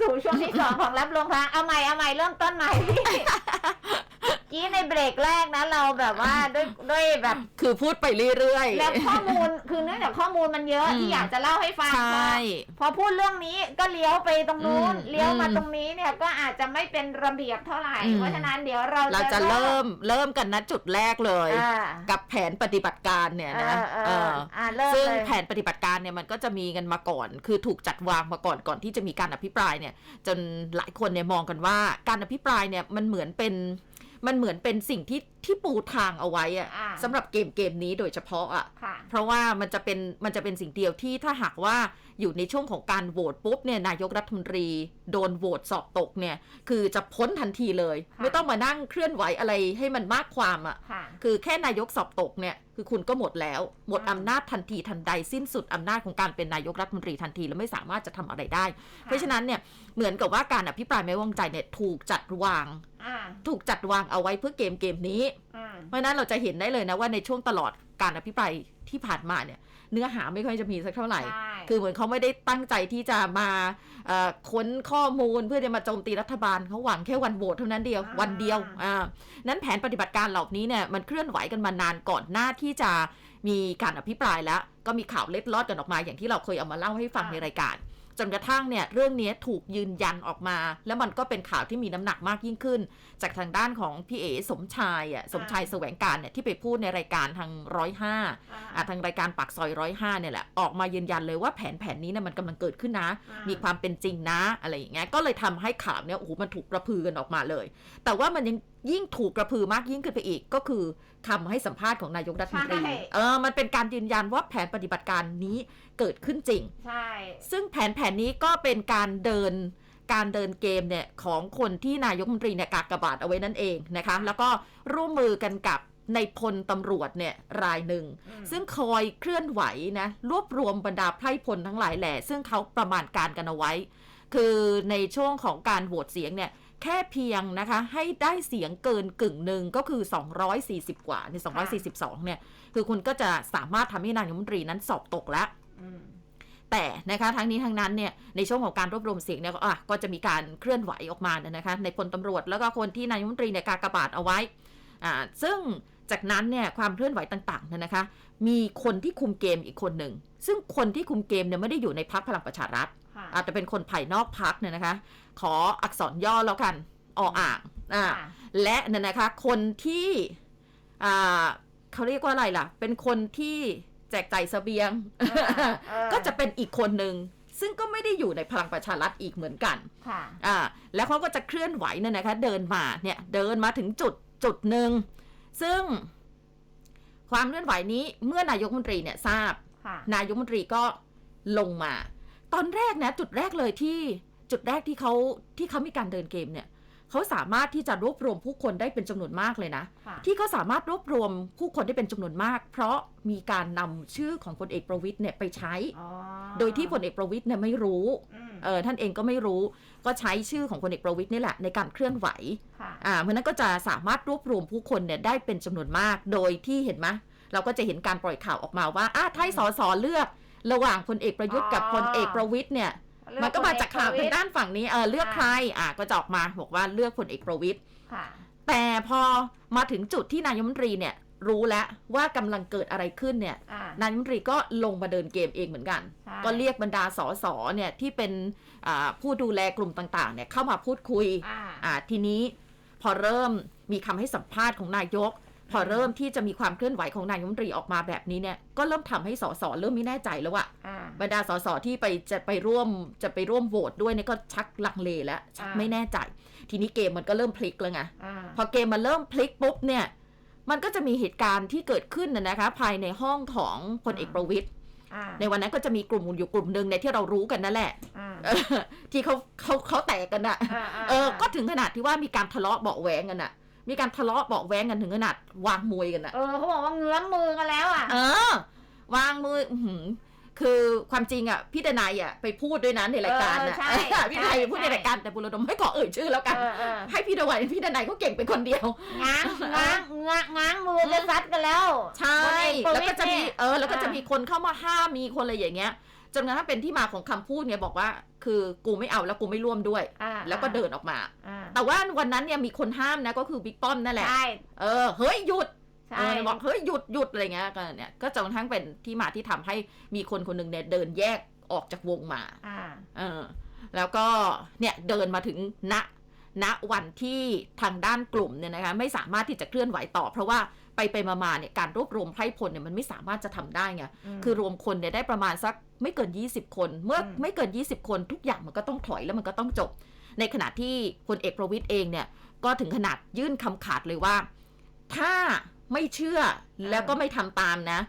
สู่ช่วงที่สองของรับลงทางเอาใหม่เอาใหม่เริ่มต้นใหม่พี่ กี้ในเบรกแรกนะเราแบบว่าด้วยด้วยแบบ คือพูดไปเรื่อย แล้วข้อมูลคือเนื่องจากข้อมูลมันเยอะอืม ที่อยากจะเล่าให้ฟัง ใช่ พอพูดเรื่องนี้ก็เลี้ยวไปตรงนู้น อืมเลี้ยวมาอืมตรงนี้เนี่ยก็อาจจะไม่เป็นระเบียบเท่าไหร่ อืม เพราะฉะนั้นเดี๋ยวเราเราจะเริ่มเริ่มกันนะจุดแรกเลย อ่ากับแผนปฏิบัติการเนี่ยนะเออเออเอออ่าเริ่มซึ่งเลย แผนปฏิบัติการเนี่ยมันก็จะมีกันมาก่อน คือถูกจัดวางมาก่อนก่อนที่จะมีการอภิปรายเนี่ย จนหลายคนเนี่ยมองกันว่าการอภิปรายเนี่ยมันเหมือนเป็น มันเหมือนเป็นสิ่งที่ที่ปูทางเอาไว้อะอ่า สำหรับเกมเกมนี้โดยเฉพาะอะ ค่ะ เพราะว่ามันจะเป็นมันจะเป็นสิ่งเดียวที่ถ้าหากว่าอยู่ในช่วงของการโหวตปุ๊บเนี่ยนายกรัฐมนตรีโดนโหวตสอบตกเนี่ย คือจะพ้นทันทีเลย ค่ะ ไม่ต้องมานั่งเคลื่อนไหวอะไรให้มันมากความอะค่ะ คือแค่นายกสอบตกเนี่ย คือคุณก็หมดแล้ว หมดอืมอำนาจทันทีทันใดสิ้นสุดอำนาจของการเป็นนายกรัฐมนตรีทันทีแล้วไม่สามารถจะทำอะไรได้ เพราะฉะนั้นเนี่ยเหมือนกับว่าการอภิปรายไม่ไว้วางใจเนี่ยถูกจัดวาง อ่า ถูกจัดวางเอาไว้เพื่อเกมเกมนี้อ่าเพราะฉะนั้นเราจะเห็นได้เลยนะว่าในช่วงตลอดการอภิปรายที่ผ่านมาเนี่ย เนื้อหาไม่ค่อยจะมีสักเท่าไหร่ใช่คือเหมือนเขาไม่ได้ตั้งใจที่จะมาเอ่อค้นข้อมูลเพื่อจะมาโจมตีรัฐบาลเขาหวังแค่วันโหวตเท่านั้นเดียวอ่าวันเดียวอ่านั้นแผนปฏิบัติการเหล่านี้เนี่ยมันเคลื่อนไหวกันมานานก่อนหน้าที่จะมีการอภิปรายแล้ว ก็มีข่าวเล็ดลอดกันออกมาอย่างที่เราเคยเอามาเล่าให้ฟังในรายการ จนกระทั่งเนี่ยเรื่องนี้ถูกยืนยันออกมา แล้วมันก็เป็นข่าวที่มีน้ำหนักมากยิ่งขึ้น จากทางด้านของพี่เอ๋สมชายอะสมชายแสวงการเนี่ยที่ไปพูดในรายการทางร้อยห้าอ่าอะทางรายการปากซอยร้อยห้าเนี่ยแหละออกมายืนยันเลยว่าแผนแผนนี้เนี่ยมันกำลังเกิดขึ้นนะอ่ามีมีความเป็นจริงนะอะไรอย่างเงี้ยก็เลยทำให้ข่าวเนี่ยโอ้โหมันถูกกระพือกันออกมาเลย แต่ว่ามันยังยิ่งถูกกระพือมากยิ่งขึ้นไปอีก ก็คือคำให้สัมภาษณ์ของนายกรัฐมนตรีใช่เออมันเป็นการยืนยันว่าแผนปฏิบัติการนี้เกิดขึ้นจริง ใช่ ซึ่งแผนแผนนี้ก็เป็นการเดินการเดินเกมเนี่ยของคนที่นายกรัฐมนตรีเนี่ยกากบาทเอาไว้นั่นเองนะคะ แล้วก็ร่วมมือกันกับในพลตำรวจเนี่ยรายหนึ่งอืมซึ่งคอยเคลื่อนไหวนะรวบรวมบรรดาไพร่พลทั้งหลายแหล่ซึ่งเขาประมาณการกันเอาไว้ คือในช่วงของการโหวตเสียงเนี่ย แค่เพียงนะคะให้ได้เสียงเกินกึ่งหนึ่งก็คือ 240 กว่าใน242 เนี่ย คือคุณก็จะสามารถทำให้นายกรัฐมนตรีนั้นสอบตกแล้วอืมแต่นะคะทั้งนี้ทั้งนั้นเนี่ยในช่วงของการรวบรวมเสียงเนี่ยก็อะก็จะมีการเคลื่อนไหวออกมาเนี่ยนะคะ ในพลตำรวจแล้วก็คนที่นายกรัฐมนตรีเนี่ยกากบาทเอาไว้อ่าซึ่งจากนั้นเนี่ยความเคลื่อนไหวต่างๆเนี่ยนะคะ มีคนที่คุมเกมอีกคนหนึ่ง ซึ่งคนที่คุมเกมเนี่ยไม่ได้อยู่ในพักพลังประชารัฐค่ะ อาจจะเป็นคนภายนอกพักเนี่ยนะคะ ขออักษรย่อแล้วกันออ่างอ่าค่ะและเนี่ยนะคะ คนที่อ่าเขาเรียกว่าอะไรล่ะ เป็นคนที่แจกจ่ายเสบียงเออก็จะเป็นอีกคนหนึ่งซึ่งก็ไม่ได้อยู่ในพลังประชารัฐอีกเหมือนกัน ค่ะ อ่า แล้วเขาก็จะเคลื่อนไหวเนี่ยนะคะ เดินมาเนี่ย เดินมาถึงจุดจุดหนึ่ง ซึ่งความเคลื่อนไหวนี้เมื่อนายกรัฐมนตรีเนี่ยทราบค่ะนายกรัฐมนตรีก็ลงมา ตอนแรกนะจุดแรกเลยที่จุดแรกที่เขาที่เขามีการเดินเกมเนี่ยเขาสามารถที่จะรวบรวมผู้คนได้เป็นจำนวนมากเลยนะค่ะที่เขาสามารถรวบรวมผู้คนได้เป็นจำนวนมาก เพราะมีการนำชื่อของพลเอกประวิตยเนี่ยไปใช้อ๋อโดยที่พลเอกประวิตยเนี่ยไม่รู้อืมเออท่านเองก็ไม่รู้ก็ใช้ชื่อของพลเอกประวิตยนี่แหละในการเคลื่อนไหวค่ะอ่าเพราะฉะนั้นก็จะสามารถรวบรวมผู้คนเนี่ยได้เป็นจำนวนมาก โดยที่เห็นไหมเราก็จะเห็นการปล่อยข่าวออกมาว่าอะถ้าให้สสเลือก ระหว่างพลเอกประยุทธ์กับอ๋อพลเอกประวิตยเนี่ยมันก็มาจากข่าวทางด้านฝั่งนี้เออเลือกใครอะก็จะออกมาบอกว่าเลือกพลเอกประวิตยค่ะแต่พอมาถึงจุดที่นายกรัฐมนตรีเนี่ยรู้แล้วว่ากำลังเกิดอะไรขึ้นเนี่ยอ่านายกรัฐมนตรีก็ลงมาเดินเกมเองเหมือนกันใช่ก็เรียกบรรดาสสเนี่ยที่เป็นอ่าผู้ดูแลกลุ่มต่างๆเนี่ยเข้ามาพูดคุยอ่าอ่าทีนี้พอเริ่มมีคำให้สัมภาษณ์ของนายก พอเริ่มที่จะมีความเคลื่อนไหวของนายกรัฐมนตรีออกมาแบบนี้เนี่ยก็เริ่มทำให้สสเริ่มไม่แน่ใจแล้วอะอ่าบรรดาสสที่ไปจะไปร่วมจะไปร่วมโหวตด้วยเนี่ยก็ชักลังเลแล้วชักอ่าไม่แน่ใจ ทีนี้เกมมันก็เริ่มพลิกแล้วไงอ่าพอเกมมันเริ่มพลิกปุ๊บเนี่ย มันก็จะมีเหตุการณ์ที่เกิดขึ้นนะนะคะ ภายในห้องของพลเอกประวิตยอ่าในวันนั้นก็จะมีกลุ่มอยู่กลุ่มหนึ่งเนี่ยที่เรารู้กันนั่นแหละอ่าเออที่เขาเขาเขาแตกกันอะอ่าาเออ ก็ถึงขนาดที่ว่ามีการทะเลาะเบาะแว้งกันอะ มีการทะเลาะเบาะแว้งกันถึงขนาดวางมวยกันอะเออเขาบอกว่าเงื้อมมือกันแล้วอะ เออ วางมืออื้อหือ คือความจริงอะพี่ดนายอะไปพูดด้วยนะในรายการเอออะใช่พี่ดนายไปพูดในรายการแต่บุรดมไม่ขอเอ่ยชื่อแล้วกันเออเออให้พี่ดนายพี่ดนายเขาเก่งเป็นคนเดียวง้างง้างง้างง้างมือจะซัดกันแล้ว ใช่พลแล้วเอก็ปรจะวิมีตยเออแล้วก็จะอ่ามีคนเข้ามาห้ามมีคนอะไรอย่างเงี้ยจนกระทั่งเป็นที่มาของคำพูดเนี่ยบอกว่า คือกูไม่เอาแล้วกูไม่ร่วมด้วยอ่าแล้วก็เดินออกมาอ่าแต่ว่าวันนั้นเนี่ยมีคนห้ามนะก็คือบิ๊กป้อมนั่นแหละใช่เออเฮ้ยหยุด ใช่เออบอกเฮ้ยหยุดหยุดอะไรเงี้ยก็เนี่ยก็จนกระทั่งเป็นที่มาที่ทำให้มีคนคนหนึ่งเนี่ยเดินแยกออกจากวงมาอ่าเออ แล้วก็เนี่ยเดินมาถึงณณวันที่ทางด้านกลุ่มเนี่ยนะคะไม่สามารถที่จะเคลื่อนไหวต่อ เพราะว่าไปไปมามาเนี่ยการรวบรวมไพร่พลเนี่ยมันไม่สามารถจะทำได้ไงมคือรวมคนเนี่ยได้ประมาณสักไม่เกิน 20 คน เมื่ออมไม่เกิน 20 คนทุกอย่างมันก็ต้องถอยแล้วมันก็ต้องจบ ในขณะที่พลเอกประวิตยเองเนี่ยก็ถึงขนาดยื่นคำขาดเลยว่า ถ้า ไม่เชื่อแล้วก็ไม่ทำตามนะ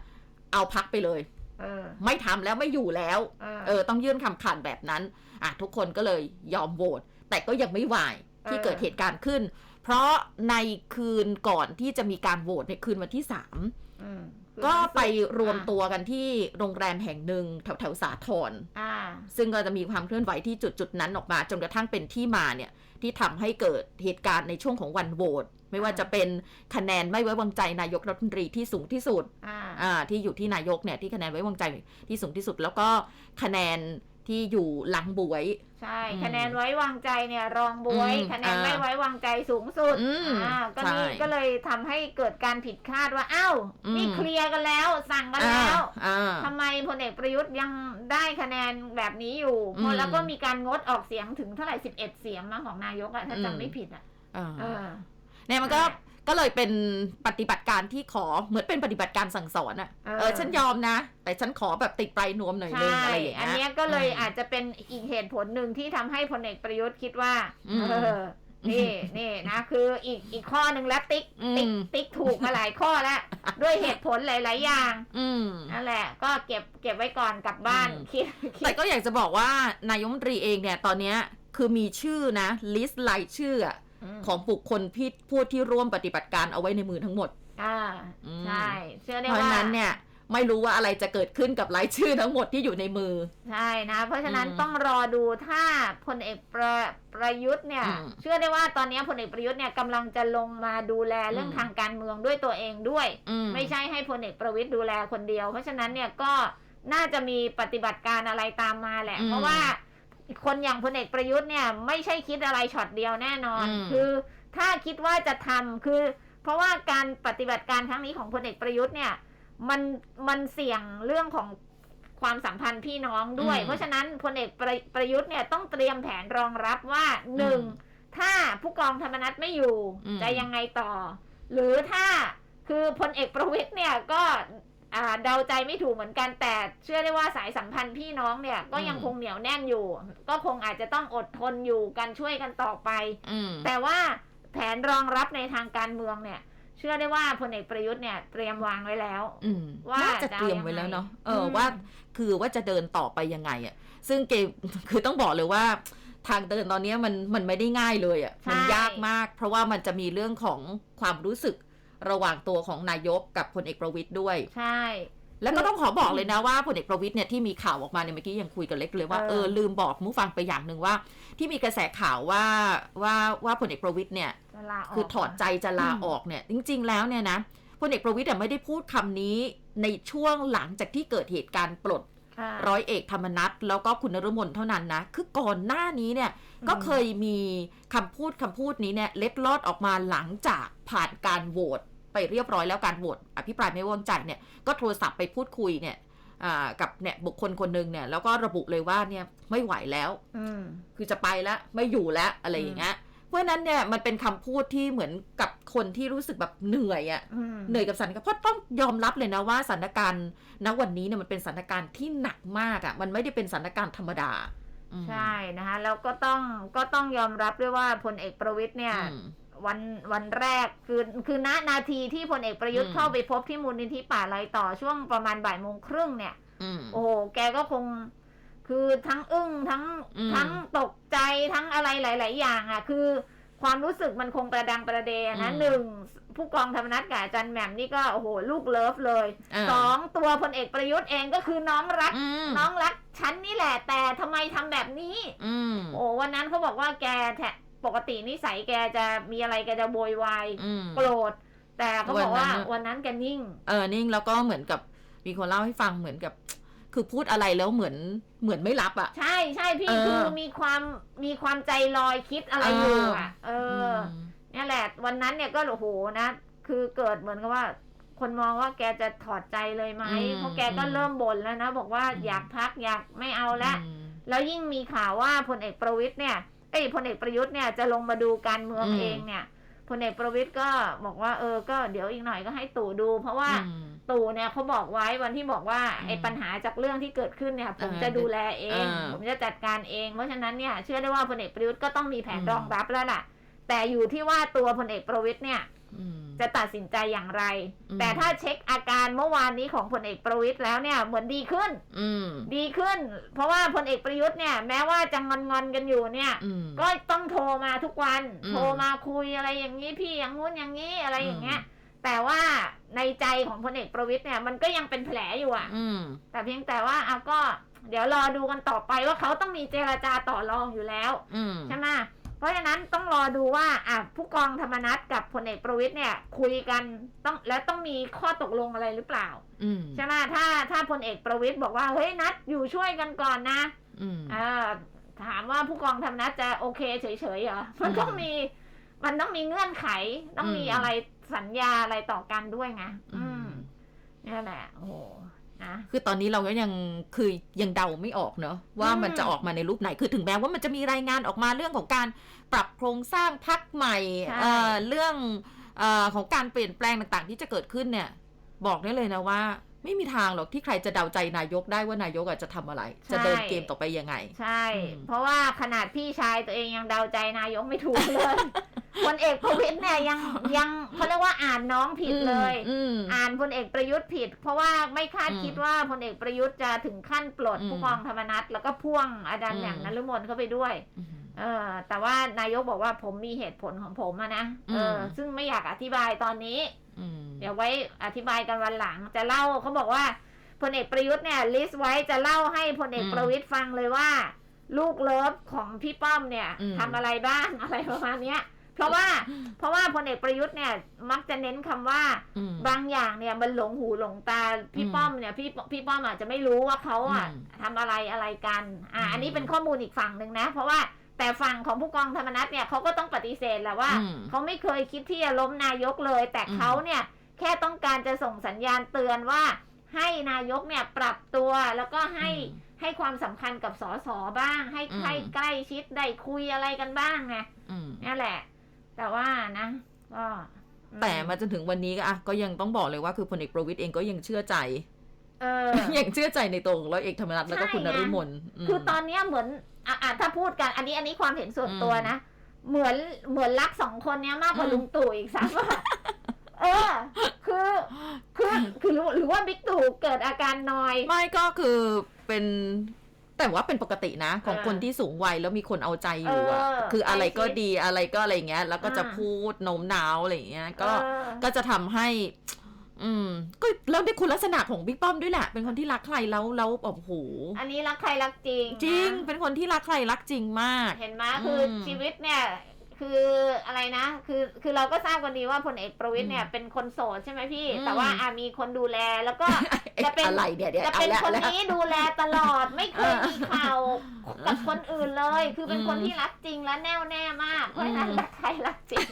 เอาพักไปเลยเออไม่ทำแล้วไม่อยู่แล้วเออเออต้องยื่นคำขาดแบบนั้น อะทุกคนก็เลยยอมโหวตแต่ก็ยังไม่ไหวายที่เออเกิดเหตุการณ์ขึ้น เพราะในคืนก่อนที่จะมีการโหวตในคืนวันที่สามอืม ก็ไปรวมอ่าตัวกันที่โรงแรมแห่งหนึ่งแถวแถวๆสาทรอ่าซึ่งก็จะมีความเคลื่อนไหวที่จุดจุดๆนั้นออกมา จนกระทั่งเป็นที่มาเนี่ยที่ทำให้เกิดเหตุการณ์ในช่วงของวันโหวตไม่ว่าอ่าจะเป็นคะแนนไม่ไว้วางใจนายกรัฐมนตรีที่สูงที่สุดอ่าอ่าที่อยู่ที่นายกเนี่ยที่คะแนนไว้วางใจที่สูงที่สุด แล้วก็คะแนน ที่อยู่หลังบวย ใช่ อืมคะแนนไว้วางใจเนี่ยรองบวย อืมคะแนนอ่าไม่ไว้วางใจสูงสุดอืมอ่าก็นี่ใช่ก็เลยทำให้เกิดการผิดคาดว่าอ้าวอืม นี่เคลียร์กันแล้ว สั่งกันแล้วอ่า ทำไมพลเอกประยุทธ์ยังได้คะแนนแบบนี้อยู่อืมแล้วก็มีการงดออกเสียงถึงเท่าไหร่สิบเอ็ดเสียงมาของนายกอะถ้าอืม จำไม่ผิดอะอ่าเออ เนี่ยมันก็ ก็เลยเป็นปฏิบัติการที่ขอเหมือนเป็นปฏิบัติการสั่งสอนอะเออเออฉันยอมนะ แต่ฉันขอแบบติดปลายนวมหน่อยนึงใช่อะไรอย่างอันเงี้ยเนี้ยก็เลยมอาจจะเป็นอีกเหตุผลหนึ่งที่ทำให้พลเอกประยุทธ์คิดว่าอืมเออนี่นี่นะ คืออีกอีกข้อหนึ่งแล้วติ๊กติ๊กอืมติ๊กถูกมาหลายข้อแล้ว ด้วยเหตุผลหลาย ๆ อย่าง อืมนั่นแหละ ก็เก็บเก็บไว้ก่อนกลับบ้านอืมคิดคิแต่ดก็อยากจะบอกว่านายกรัฐมนตรีเองเนี่ย ตอนเนี้ยคือมีชื่อนะ ลิสต์รายชื่ออะม ของบุคคลที่ผู้ที่ร่วมปฏิบัติการเอาไว้ในมือทั้งหมด อ่าอืมใช่เชื่อได้เพราะว่าฉะนั้นเนี่ย ไม่รู้ว่าอะไรจะเกิดขึ้นกับรายชื่อทั้งหมดที่อยู่ในมือ ใช่นะ เพราะฉะนั้นอืมต้องรอดูถ้าพลเอกประประยุทธ์เนี่ย อืมเชื่อได้ว่าตอนนี้พลเอกประยุทธ์เนี่ยกำลังจะลงมาดูแลเรื่องอืม ทางการเมืองด้วยตัวเองด้วย อืไม่ใช่ให้พลเอกประวิตยดูแลคนเดียว เพราะฉะนั้นเนี่ยก็น่าจะมีปฏิบัติการอะไรตามมาแหละ อืมเพราะว่า คนอย่างพลเอกประยุทธ์เนี่ย ไม่ใช่คิดอะไรช็อตเดียวแน่นอนอืมคือถ้าคิดว่าจะทำคือ เพราะว่าการปฏิบัติการครั้งนี้ของพลเอกประยุทธ์เนี่ย มันมันเสี่ยงเรื่องของความสัมพันธ์พี่น้องด้วย เพราะฉะนั้นพลเอกประประยุทธ์เนี่ยต้องเตรียมแผนรองรับว่าหนึ่งถ้าผู้กองธรรมนัฐไม่อยู่อืมจะยังไงต่อ หรือถ้าคือพลเอกประวิตยเนี่ยก็ อ่าเดาใจไม่ถูกเหมือนกันแต่เชื่อได้ว่าสายสัมพันธ์พี่น้องเนี่ย ก็ยังคงเหนียวแน่นอยู่ ก็คงอาจจะต้องอดทนอยู่กันช่วยกันต่อไปอืมแต่ว่าแผนรองรับในทางการเมืองเนี่ย เชื่อได้ว่าพลเอกประยุทธ์เนี่ยเตรียมวางไว้แล้วอืมว่าน่าจะจะเตรียมเอายังไงไว้แล้วเนาะเอออมว่าคือว่าจะเดินต่อไปยังไงอะ ซึ่งเกมคือต้องบอกเลยว่าทางเดินตอนเนี้ยมันมันไม่ได้ง่ายเลยอะ มันยากมาก เพราะว่ามันจะมีเรื่องของความรู้สึก ระหว่างตัวของนายกกับพลเอกประวิตยด้วย ใช่ แล้วก็ต้องขอบอกเลยนะว่าพลเอกประวิตยเนี่ยที่มีข่าวออกมาเนี่ยเมื่อกี้ยังคุยกับเล็กเลยว่าเออเออลืมบอกมุฟังไปอย่างหนึ่งว่า ที่มีกระแสข่าวว่าว่าว่าพลเอกประวิตยเนี่ยจะลาออกคือถอดใจจะลาออกเนี่ยจริง ๆ แล้วเนี่ยนะพลเอกประวิตยอะไม่ได้พูดคำนี้ในช่วงหลังจากที่เกิดเหตุการณ์ปลดค่ะ ร้อยเอกธรรมนัฐแล้วก็คุณนรมนเท่านั้นนะ คือก่อนหน้านี้เนี่ยก็เคยมีคำพูดคำพูดนี้เนี่ยเล็ดลอดออกมาหลังจากผ่านการโหวตไปเรียบร้อยแล้วการโหวตอภิปรายไม่ไว้วางใจเนี่ยก็โทรศัพท์ไปพูดคุยเนี่ยอ่ากับเนี่ยบุคคลคนหนึ่งเนี่ยแล้วก็ระบุเลยว่าเนี่ยไม่ไหวแล้วอืมคือจะไปแล้วไม่อยู่แล้วอะไรอย่างเงี้ย เพราะฉะนั้นเนี่ยมันเป็นคำพูดที่เหมือนกับคนที่รู้สึกแบบเหนื่อยอะอืมเหนื่อยกับสถานการณ์เพราะต้องยอมรับเลยนะว่าสถานการณ์ณวันนี้เนี่ยมันเป็นสถานการณ์ที่หนักมากอะมันไม่ได้เป็นสถานการณ์ธรรมดาอืมใช่นะคะแล้วก็ต้องก็ต้องยอมรับด้วยว่าพลเอกประวิตยเนี่ยอืมวันวันแรกคือคือณนาทีที่พลเอกประยุทธ์อืมเข้าไปพบที่มูลนิธิป่าลอยต่อช่วงประมาณบ่ายโมงครึ่งเนี่ยอืมโอ้โหแกก็คง คือทั้งอึ้งทั้งอืม ทั้งตกใจทั้งอะไรหลาย ๆ อย่างอะ คือ ความรู้สึกมันคงประดังประเดนะอืมหนึ่งผู้กองธรรมนัฐกับอาจันแหม่มนี่ก็โอ้โหลูกเลิฟเลยาสองตัวพลเอกประยุทธ์เองก็คือน้องรัก อืมน้องรักฉันนี่แหละ แต่ทำไมทำแบบนี้ อืมโอ้วันนั้นเขาบอกว่าแกแทะปกตินิสัยแกจะมีอะไรแกจะโวยวายอืม โกรธแต่เขาบอกว่าวันนั้น วันนั้นแกนิ่ง เออนิ่งแล้วก็เหมือนกับมีคนเล่าให้ฟังเหมือนกับ คือพูดอะไรแล้วเหมือนเหมือนไม่รับอะใช่ใช่พี่เออ คือมีความมีความใจลอยคิดอะไรอยู่อะ เอออ ม เนี่ยแหละ วันนั้นเนี่ยก็โอ้โหนะ คือเกิดเหมือนกับว่า คนมองว่าแกจะถอดใจเลยไหมอืมเพราะแกก็เริ่มบ่นแล้วนะ บอกว่าอืม อยากพักอยากไม่เอาละ อืม แล้วยิ่งมีข่าวว่าพลเอกประวิตยเนี่ย เอ้ยพลเอกประยุทธ์เนี่ยจะลงมาดูการเมืองอืม เองเนี่ย พลเอกประวิตยก็บอกว่าเออก็เดี๋ยวอีกหน่อยก็ให้ตู่ดู เพราะว่าอืมตู่เนี่ยเขาบอกไว้วันที่บอกว่าอืมไอ้ปัญหาจากเรื่องที่เกิดขึ้นเนี่ย ผมเออจะดูแลเองเออผมจะจัดการเอง เพราะฉะนั้นเนี่ยเชื่อได้ว่าพลเอกประยุทธ์ก็ต้องมีแผนอืมรองรับแล้วล่ะ แต่อยู่ที่ว่าตัวพลเอกประวิตยเนี่ยอืม จะตัดสินใจอย่างไรอืมแต่ถ้าเช็คอาการเมื่อวานนี้ของพลเอกประวิตยแล้วเนี่ยเหมือนดีขึ้น อืมดีขึ้น เพราะว่าพลเอกประยุทธ์เนี่ย แม้ว่าจะงอนงอนๆกันอยู่เนี่ยอืมก็ต้องโทรมาทุกวันอืมโทรมาคุยอะไรอย่างนี้พี่อย่างงู้นอย่างนี้อะไรอย่างเงี้ยอืมแต่ว่าในใจของพลเอกประวิตยเนี่ยมันก็ยังเป็นแผลอยู่อะอืมแต่เพียงแต่ว่าเอาก็เดี๋ยวรอดูกันต่อไปว่าเขาต้องมีเจรจาต่อรองอยู่แล้วอืมใช่ไหม เพราะฉะนั้นต้องรอดูว่าอะผู้กองธรรมนัฐกับพลเอกประวิตยเนี่ย คุยกันต้องและต้องมีข้อตกลงอะไรหรือเปล่าอืมใช่ไหมถ้าถ้าพลเอกประวิตยบอกว่าเฮ้ยนัดอยู่ช่วยกันก่อนนะอืมอ่าถามว่าผู้กองธรรมนัฐจะโอเคเฉยๆเหรอมันต้องมี มันต้องมีเงื่อนไข ต้องมีอืมอะไรสัญญาอะไรต่อกันด้วยไงอือืมมนี่แหละโอ้โหนะ คือตอนนี้เราก็ยังคือยังเดาไม่ออกเนอะว่าอืมมันจะออกมาในรูปไหนคือถึงแม้ว่ามันจะมีรายงานออกมาเรื่องของการปรับโครงสร้างพักใหม่ใช่เอ่อเรื่องเออของการเปลี่ยนแปลงต่างๆ ที่จะเกิดขึ้นเนี่ย บอกได้เลยนะว่าไม่มีทางหรอกที่ใครจะเดาใจนายกได้ว่านายกอาจจะทำอะไร จะเดินเกมต่อไปยังไง ใช่อืมเพราะว่าขนาดพี่ชายตัวเองยังเดาใจนายกไม่ถูกเลย พลเอกประวิตยเนี่ยยังยังเขาเรียกว่าอ่านน้องผิดเลย อืม อ่านพลเอกประยุทธ์ผิด เพราะว่าไม่คาดอืมคิดว่าพลเอกประยุทธ์จะถึงขั้นปลดอืมผู้กองธรรมนัฐแล้วก็พ่วงอาจารอืย์มแหม่มนฤมลเข้าไปด้วย อืม เออแต่ว่านายกบอกว่าผมมีเหตุผลของผมอะนะเอออืมซึ่งไม่อยากอธิบายตอนนี้ อืม เดี๋ยวไว้อธิบายกันวันหลังจะเล่าเขาบอกว่าพลเอกประยุทธ์เนี่ยลิสต์ไว้จะเล่าให้พลเอกอืมประวิตยฟังเลยว่า ลูกเลิฟของพี่ป้อมเนี่ยอืม ทำอะไรบ้าง อะไรประมาณเนี้ย เพราะว่า เพราะว่าพลเอกประยุทธ์เนี่ยมักจะเน้นคำว่าอืมบางอย่างเนี่ยมันหลงหูหลงตาพี่อืมป้อมเนี่ยพี่พี่ป้อมอาจจะไม่รู้ว่าเขาอะอืมทำอะไรอะไรกัน อ่าอืมอันนี้เป็นข้อมูลอีกฝั่งหนึ่งนะ เพราะว่าแต่ฝั่งของผู้กองธรรมนัฐเนี่ยเขาก็ต้องปฏิเสธแหละว่าอืมเขาไม่เคยคิดที่จะล้มนายกเลย แต่อืมเขาเนี่ยแค่ต้องการจะส่งสัญญาณเตือนว่า ให้นายกเนี่ยปรับตัวแล้วก็ให้อืมให้ความสำคัญกับสสบ้าง ให้อืมใครใกล้ชิดได้คุยอะไรกันบ้างไงอืมนี่แหละ แต่ว่านะ ก็อืแต่มาจนถึงวันนี้ก็อะก็ยังต้องบอกเลยว่าคือพลเอกประวิตยเองก็ยังเชื่อใจเออยังเชื่อใจในตัวของร้อยเอกธรรมนัฐแล้วก็คุณนใช่ไงฤมลมคือตอนเนี้ยเหมือนอะอะถ้าพูดกัน อันนี้อันนี้ความเห็นส่วนตัวอืมนะ เหมือนเหมือนรักสองคนเนี้ยมากกว่าอืมลุงตู่อีกซ้ำอะเออ คือคือคือหรือหรือว่าบิ๊กตู่เกิดอาการนอย ไม่ก็คือเป็น แต่ว่าเป็นปกตินะ ของเออคนที่สูงวัยแล้วมีคนเอาใจอยู่อะเออคืออะไรก็ใกล้ชิดดีอะไรก็อะไรเงี้ย แล้วก็จะอ่าพูดโน้มน้าวอะไรอย่างเงี้ย ก็เออก็จะทำให้ อืม ก็แล้วได้คุณลักษณะของบิ๊กป้อมด้วยแหละ เป็นคนที่รักใครแล้วแล้วแบบโอ้โหอันนี้รักใครรักจริง จริงนะเป็นคนที่รักใครรักจริงมาก เห็นไหมคืออมชีวิตเนี่ย คืออะไรนะ คือคือเราก็ทราบกันดีว่าพลเอกประวิตยเนี่ยอืมเป็นคนโสดใช่ไหมพี่อืมแต่ว่าอะมีคนดูแลแล้วก็อ๊จะเป็นอะไรเนี่ยเนี่ยจะเอาเป็นละคนแล้วนี้ดูแลตลอดไม่เคยเออมีข่าวกับคนอื่นเลย คือเป็นอืมคนที่รักจริงและแน่วแน่มาก เพราะฉะนั้นอืมรักใครรักจริง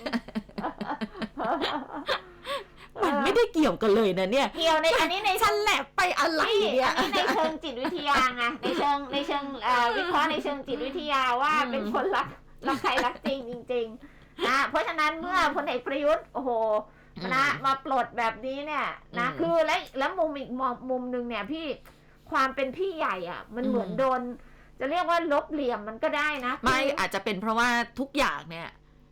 มันไม่ได้เกี่ยวกันเลยนะเนี่ย เกี่ยวในอันนี้ในฉันแหละไปอะไรนี่เนี่ยอันนี้ในเชิงจิตวิทยาไงในเชิงในเชิงเอ่อวิเคราะห์ในเชิงจิตวิทยาว่าอืมเป็นคนรัก รักใครรักจริงจริงๆนะเพราะฉะนั้นเมื่อพลเอกประยุทธ์โอ้โหนะมาปลดแบบนี้เนี่ยนะอืมคือและแล้วมุมอีกมุมมุมหนึ่งเนี่ยพี่ความเป็นพี่ใหญ่อะ มันอืมเหมือนโดนจะเรียกว่าลบเหลี่ยมมันก็ได้นะ ไม่คืออาจจะเป็นเพราะว่าทุกอย่างเนี่ย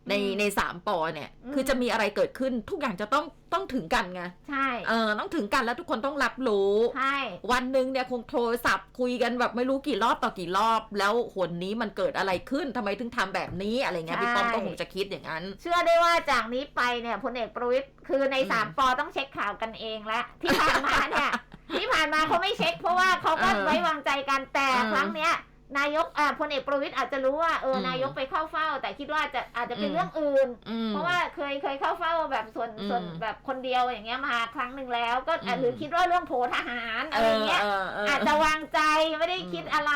ในอืมในสามปอเนี่ยอืมคือจะมีอะไรเกิดขึ้นทุกอย่างจะต้องต้องถึงกันไงใช่เออต้องถึงกันแล้วทุกคนต้องรับรู้ใช่วันหนึ่งเนี่ยคงโทรศัพท์คุยกันแบบไม่รู้กี่รอบต่อกี่รอบ แล้วหนนี้มันเกิดอะไรขึ้นทำไมถึงทำแบบนี้อะไรเงี้ยพี่ป้อมก็คงจะคิดอย่างนั้น เชื่อได้ว่าจากนี้ไปเนี่ยพลเอกประวิตยคือในอืมสามปอต้องเช็คข่าวกันเองแล้วที่ผ่านมาเนี่ย ที่ผ่านมาเขาไม่เช็ค เพราะว่าเขาก็เออไว้วางใจกันแต่เออครั้งเนี้ย นายกอ่าพลเอกประวิตยอาจจะรู้ว่าเอออมนายกไปเข้าเฝ้า แต่คิดว่าจะอาจจะเป็นอืมเรื่องอื่นอืมเพราะว่าเคยเคยเข้าเฝ้าแบบส่วนอืมส่วนแบบคนเดียวอย่างเงี้ยมาครั้งหนึ่งแล้ว ก็อะอืมหรือคิดว่าเรื่องโผทหารอะไรอย่างเงี้ยเออเออเอออาจจะวางใจไม่ได้คิดอะไร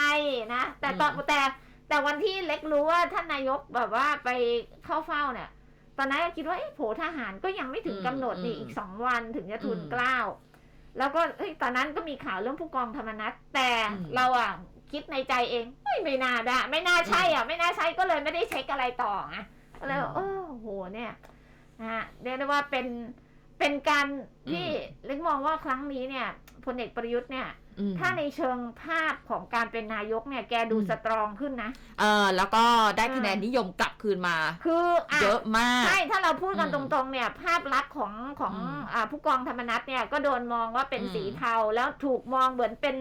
นะ แต่ตอนอืมแต่แต่วันที่เล็กรู้ว่าท่านนายกแบบว่าไปเข้าเฝ้าเนี่ย ตอนนั้นก็คิดว่าเอ๊ะโผทหารก็ยังไม่ถึงกำหนดนี่อีกสองวันถึงจะทูลเกล้าแล้วก็เฮ้ยตอนนั้นก็มีข่าวเรื่องผู้กองธรรมนัฐแต่เราอะ คิดในใจเองเฮ้ยไม่น่าได้ไม่น่าใช่อะ ไม่น่าใช่ก็เลยไม่ได้เช็คอะไรต่อไงก็เลยว่าเออโหเนี่ยนะฮะเรียกได้ว่าเป็นเป็นการที่เล็กมองว่าครั้งนี้เนี่ยพลเอกประยุทธ์เนี่ยอืมถ้าในเชิงภาพของการเป็นนายกเนี่ย แกดูอืมสตรองขึ้นนะ เออ แล้วก็ได้อ่าคะแนนนิยมกลับคืนมา คืออะเยอะมาก ใช่ ถ้าเราพูดกันอืตมรงๆ เนี่ย ภาพลักษณ์ของของอืมอ่าผู้กองธรรมนัฐเนี่ย ก็โดนมองว่าเป็นอืมสีเทา แล้วถูกมองเหมือนเป็น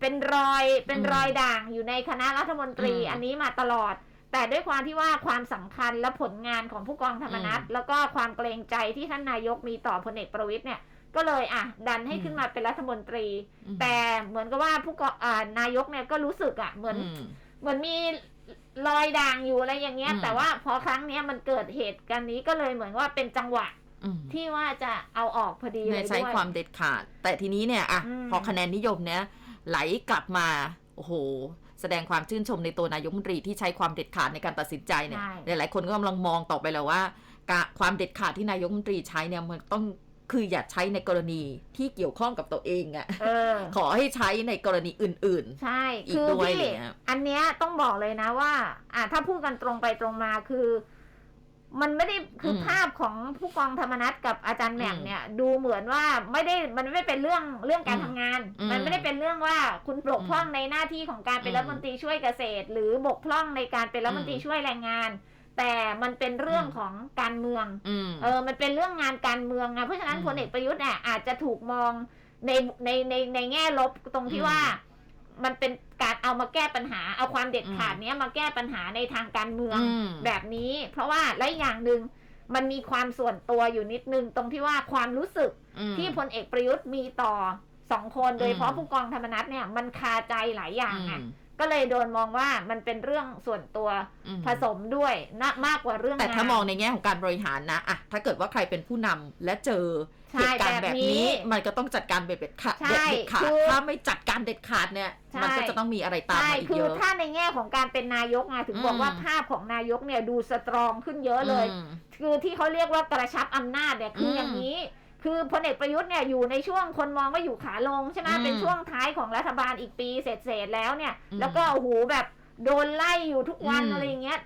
เป็นรอยเป็นอืมรอยด่างอยู่ในคณะรัฐมนตรีอืมอันนี้มาตลอด แต่ด้วยความที่ว่าความสำคัญและผลงานของผู้กองธรรมนัฐอืมแล้วก็ความเกรงใจที่ท่านนายกมีต่อพลเอกประวิตยเนี่ยก็เลยอะ ดันให้อืมขึ้นมาเป็นรัฐมนตรีอืมแต่เหมือนกับว่าผู้กองอ่านายกเนี่ยก็รู้สึกอะเหมือนอืมเหมือนมีรอยด่างอยู่อะไรอย่างเงี้ยอืมแต่ว่าพอครั้งเนี้ยมันเกิดเหตุการณ์นี้ก็เลยเหมือนว่าเป็นจังหวะอืมที่ว่าจะเอาออกพอดีเลในยใช้ด้วยความเด็ดขาด แต่ทีนี้เนี่ยอะอืมพอคะแนนนิยมเนี้ย ไหลกลับมา โอ้โห แสดงความชื่นชมในตัวนายกรัฐมนตรีที่ใช้ความเด็ดขาดในการตัดสินใจเนี่ยใช่หลายๆคนก็กำลังมองต่อไปแล้วว่าการความเด็ดขาดที่นายกรัฐมนตรีใช้เนี่ยมันต้องคืออย่าใช้ในกรณีที่เกี่ยวข้องกับตัวเองอะเออขอให้ใช้ในกรณีอื่นใช่อีกคือด้วยพี่อะไรเงี้ยอันเนี้ยต้องบอกเลยนะว่า อ่าถ้าพูดกันตรงไปตรงมาคือ มันไม่ได้คืออมภาพของผู้กองธรรมนัฐกับอาจารย์แหม่มอืมเนี่ย ดูเหมือนว่าไม่ได้มันไม่เป็นเรื่องเรื่องการอืมทำงานอืมมันไม่ได้เป็นเรื่องว่าคุณบกพร่องในหน้าที่ของการเป็นอืมรัฐมนตรีช่วยเกษตร หรือบกพร่องในการเป็นรัฐมนตรีอืมช่วยแรงงาน แต่มันเป็นเรื่องอืมของการเมืองๆอืมเออมันเป็นเรื่องงานการเมืองไงเพราะฉะนั้นอืมพลเอกประยุทธ์เนี่ยอาจจะถูกมองในในในในแง่ลบตรงที่อืมว่ามันเป็น การเอามาแก้ปัญหา เอาความเด็ดอืมขาดเนี้ยมาแก้ปัญหาในทางการเมืองอืมแบบนี้ เพราะว่าและอย่างหนึ่งมันมีความส่วนตัวอยู่นิดนึง ตรงที่ว่าความรู้สึกอืมที่พลเอกประยุทธ์มีต่อสองคนโดยเฉพาะอืมผู้กองธรรมนัฐเนี่ยมันคาใจหลายอย่างอือะมก็เลยโดนมองว่ามันเป็นเรื่องส่วนตัวอืมผสมด้วยนะมากกว่าเรื่องแต่ถ้างนมองในแง่ของการบริหารนะอะถ้าเกิดว่าใครเป็นผู้นำและเจอใช่ เหตุการณ์แบบแบบนี้นี้มันก็ต้องจัดการเด็ดขาดใช่เด็ดขาดคือถ้าไม่จัดการเด็ดขาดเนี่ยใช่มันก็จะต้องมีอะไรตามใช่มาอีกคืเยออะถ้าในแง่ของการเป็นนายกไงถึงบอกอืมว่าภาพของนายกเนี่ยดูสตรองขึ้นเยอะเลยอืมคือที่เขาเรียกว่ากระชับอำนาจเนี่ยคืออมอย่างนี้คือพลเอกประยุทธ์เนี่ยอยู่ในช่วงคนมองว่าอยู่ขาลงใช่ไหมอืมเป็นช่วงท้ายของรัฐบาลอีกปีเศษๆแล้วเนี่ยอืมแล้วก็โอ้โหแบบโดนไล่อยู่ทุกวันอืมอะไรอย่างเงี้ย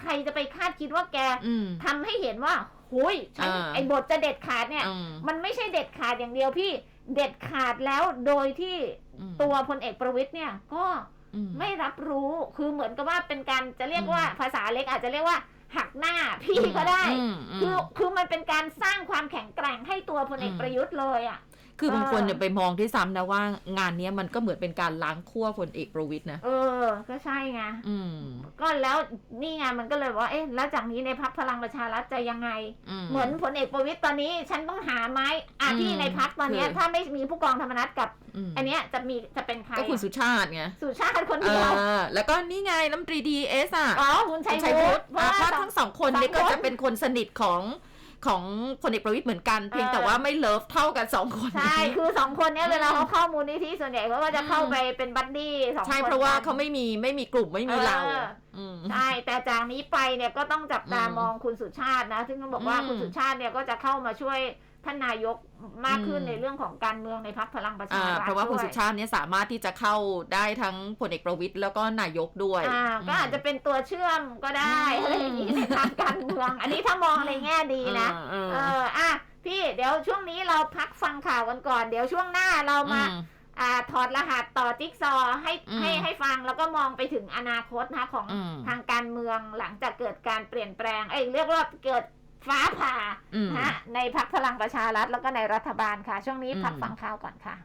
ใครจะไปคาดคิดว่าแกอืมทำให้เห็นว่า หุยฉันอ่า ไอ้บทจะเด็ดขาดเนี่ย อืมมันไม่ใช่เด็ดขาดอย่างเดียวพี่เด็ดขาดแล้วโดยที่อืมตัวพลเอกประวิตยเนี่ยก็อืม ไม่รับรู้คือเหมือนกับว่าเป็นการจะเรียกอืมว่าภาษาเล็กอาจจะเรียกว่า หักหน้าพี่ก็ได้อืมอืมคือคือมันเป็นการสร้างความแข็งแกร่งให้ตัวพลเอกอืม ประยุทธ์เลยอะ คือบางเออคนเนี่ยไปมองที่ซ้ำนะว่างานเนี้ยมันก็เหมือนเป็นการล้างขั้วพลเอกประวิตยนะ เออ ก็ใช่ไง อืม ก็แล้วนี่ไงมันก็เลยว่า เอ๊ะ แล้วจากนี้ในพักพลังประชารัฐจะยังไง อืม เหมือนพลเอกประวิตยตอนนี้ ฉันต้องหาไม้อะอืมที่ในพักตอนเนี้ยคือ ถ้าไม่มีผู้กองธรรมนัฐกับมอันเนี้ยจะมีจะเป็นใครก็คุณสุชาติไง สุชาติคนเอเดียวอ แล้วก็นี่ไงน้ำตรีดีเอสอะอ๋อคุณชัยคุณชัยวุวุฒิฒิเพราะอะว่าเพราะสองทั้งสองคนเนี่ยสองคนก็จะเป็นคนสนิทของ ของพลเอกประวิตยเหมือนกัน เพียงแต่ว่าไม่เลิฟเท่ากันสองคนใช่คือสองคนเนี้ยเวลาเขาเข้ามูลนิธิส่วนใหญ่เขาก็จะเข้าไปเป็นบัดดี้สองคนใช่เพราะว่าเขาไม่มีไม่มีกลุ่มไม่มีเราเอออืมใช่แต่จากนี้ไปเนี่ยก็ต้องจับตาอืมมองคุณสุชาตินะ ซึ่งต้องบอกว่าอืมคุณสุชาติเนี่ยก็จะเข้ามาช่วย ท่านนายกมากขึ้นอืมในเรื่องของการเมืองในพักพลังประชาอ่ารัฐเพราะว่าคุณด้วยสุชาติเนี่ยสามารถที่จะเข้าได้ทั้งพลเอกประวิตยแล้วก็นายกด้วยอ่าก็อาจจะเป็นตัวเชื่อมก็ได้อืมอะไรอย่างนี้ในทางการเมือง อันนี้ถ้ามองในแง่ดีนะเออเอออะพี่เดี๋ยวช่วงนี้เราพักฟังข่าวกันก่อน เดี๋ยวช่วงหน้าเรามาอืมอ่าถอดรหัสต่อจิ๊กซอว์ให้อืมให้ให้ฟังแล้วก็มองไปถึงอนาคตนะคะของอืมทางการเมืองหลังจากเกิดการเปลี่ยนแปลงเอ้ยเรียกว่าเกิด ฟ้าผ่าอืมนะฮะในพักพลังประชารัฐแล้วก็ในรัฐบาลค่ะ ช่วงนี้อืมพักฟังข่าวก่อนค่ะ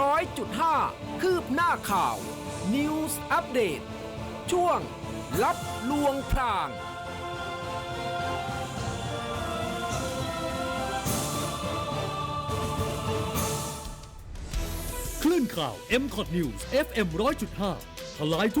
ร้อยจุดห้าคืบหน้าข่าว News อัปเดตช่วง ลับลวงพรางคลื่นนข่าว m c o t News FM 100.5ทลายทุก